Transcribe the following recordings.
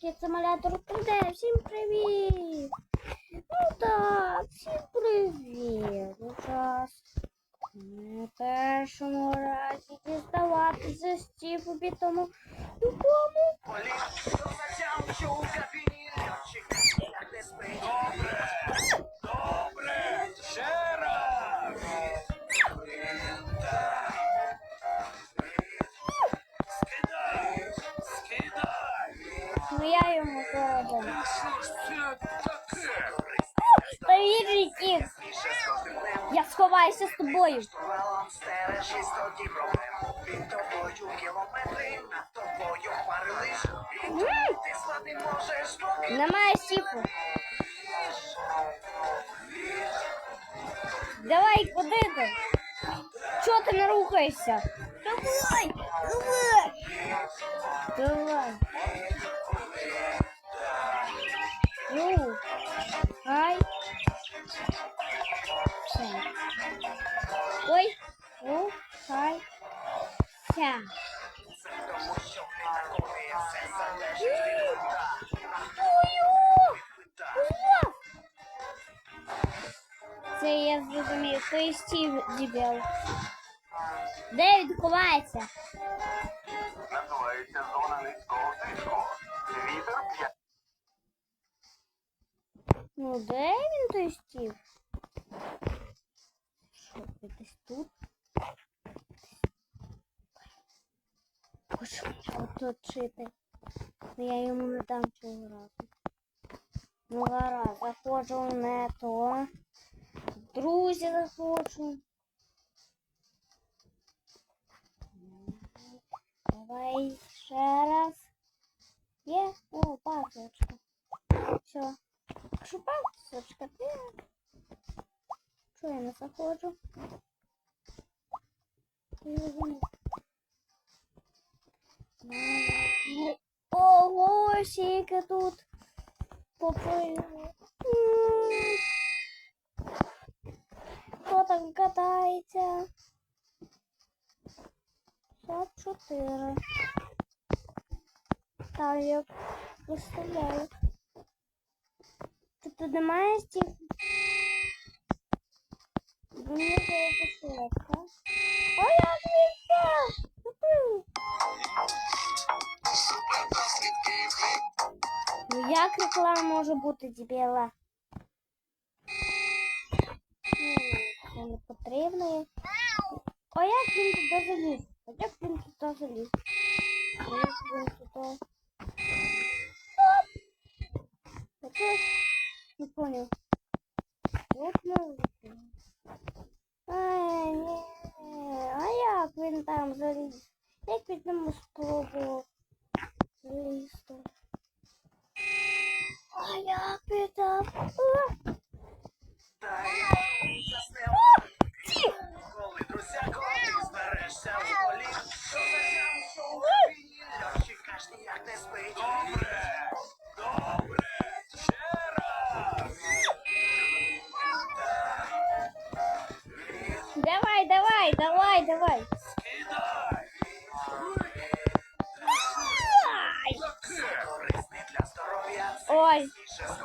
Кіт симулятор 3D. Всім привіт! Ну так, всім привіт. Зараз на першому разі діставатися з ціпу бітому любому. Добре, Ну я йому? Повірить їх. Я сховаюся з тобою. Немає сіпу. Давай, куди ти? Чого ти не рухаєшся? Давай! Давай! Давай! Ой! Це я зрозумів. То є стів дебіл. Де він? Називається зона низького тиску. Вітер п'ять. Ну, де він той стів? Що десь тут? Хочу оточити. Ну я йому не дам цього разу. Ну гаразд, заходжу в не то. Друзі заходжу. Давай ще раз. Є? О, пасочка. Все. Що пасочка? Чого я не заходжу? Ого, скільки тут попили. Хто там катається? 44. Так, я представляю. Тут немає стих? Мені здається, так? Ну як реклама може бути дебіла? М, Це не потрібно. О, як він туди заліз? А як він туди заліз? А як він туди? Оп! Я щось не понял. От музика. Ай, ні. А як він там заліз? Як він там спробував Давай, давай, давай, давай. Скидай. Ай! Таке. Корисний для здоров'я, це Ой. більше з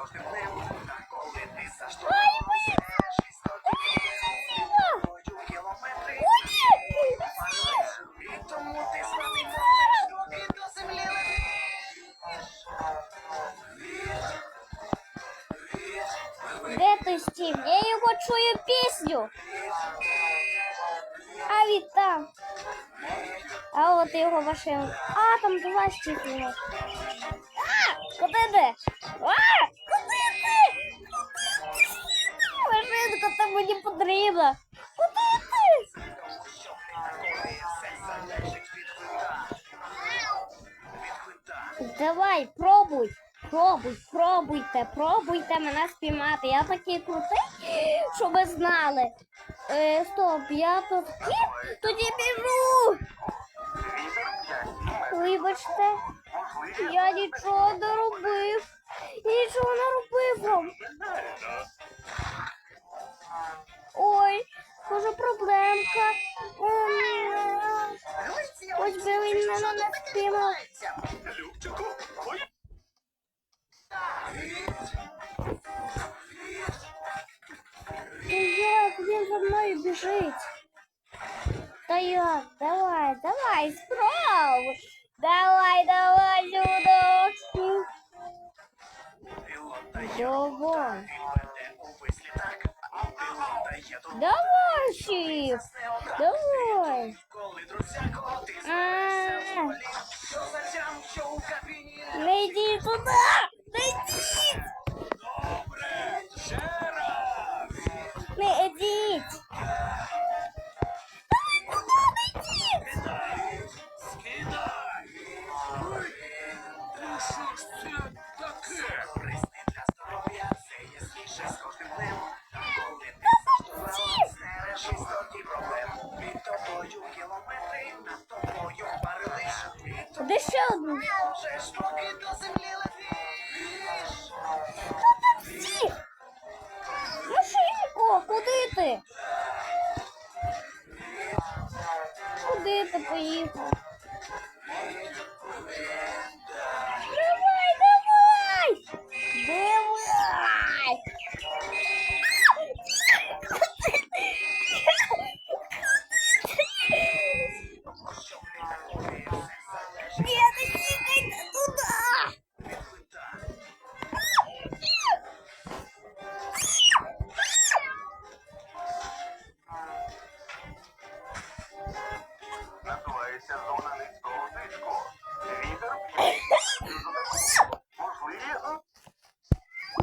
Чую пісню. А він там. А от його машина. А, там два стіки. А, куди ти? А, куди ти? Машинка, це мені потрібна. Куди ти? Від. Від. Давай, пробуй. Пробуй, пробуйте, пробуйте мене спіймати. Я такий крутий, щоб ви знали. Е, стоп, я тут тоді біжу. Вибачте, я нічого не робив. Я нічого не робив вам. Ой, може проблемка. Ем, Ось би мене не спіймав. Біжить. Та я, давай, давай, спробуй. Давай, давай, Людочку. Пілот дає Давай. робота, він веде у вислі так. Пілот дає Під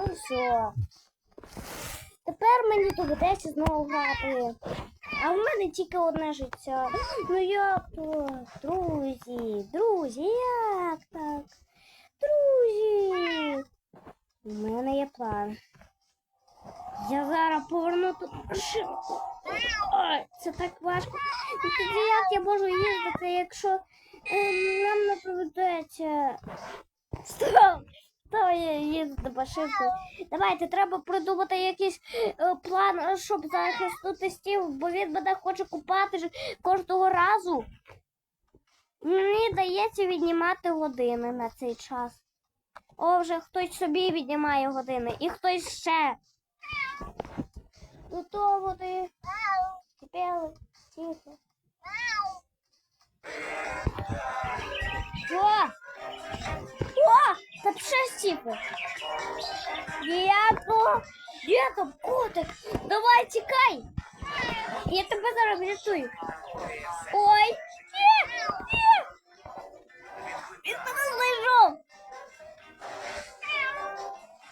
Ну все. Тепер мені доведеться знову грати. А в мене тільки одне життя. Ну як то? Друзі, друзі, як так? Друзі. У мене є план. Я зараз поверну тут машинку. Ой, це так важко. Тоді як я можу їздити, якщо ем, нам не доведеться. Стоп! Та я їздити машинкою. Давайте, треба придумати якийсь е, план, е, щоб захистити стів, бо він мене хоче купати кожного разу. Мені дається віднімати години на цей час. О, вже хтось собі віднімає години, і хтось ще. Готово ти. Кипели. Тихо. Стіпи. Діято! Діято, котик! Давай тікай! Я тебе зараз врятую. Ой!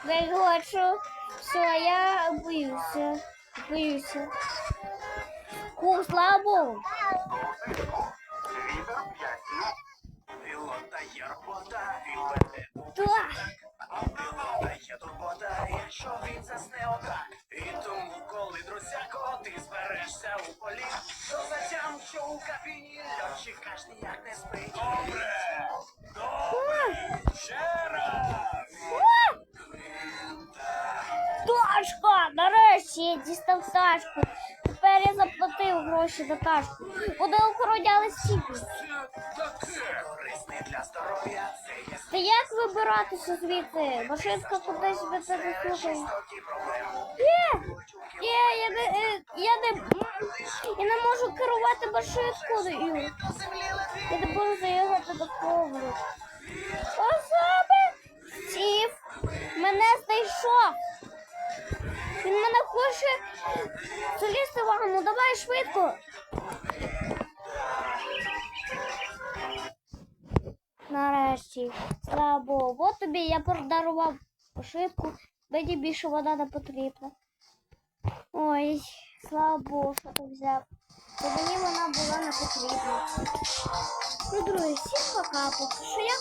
Ні! Не хочу. Все, я боюся. Боюся. Ку, слава Богу. Вітер якщо він засне отак. І тому, коли друзяко, ти зберешся у полі, то затям, що у кабіні льотчик аж ніяк не спить. Добре. Добре. Ще раз. О! Ташка! Нарешті я дістав ташку. Тепер я заплатив гроші за ташку. Вони охороняли. Це це є Та як вибиратися звідти? Машинка кудись мене не слухає. Є! Є, я не, е, я не, я не можу керувати машинкою. Я не можу заїхати до ковру. Особи! Стів мене знайшов. Він мене хоче залізти в ванну. Давай швидко. Нарешті, слава Богу. От тобі я подарував пошивку. Мені більше вода не потрібна. Ой, слава Богу, що ти взяв. Бо мені вона була не потрібна. Ну, друзі, всім пока. Поки що я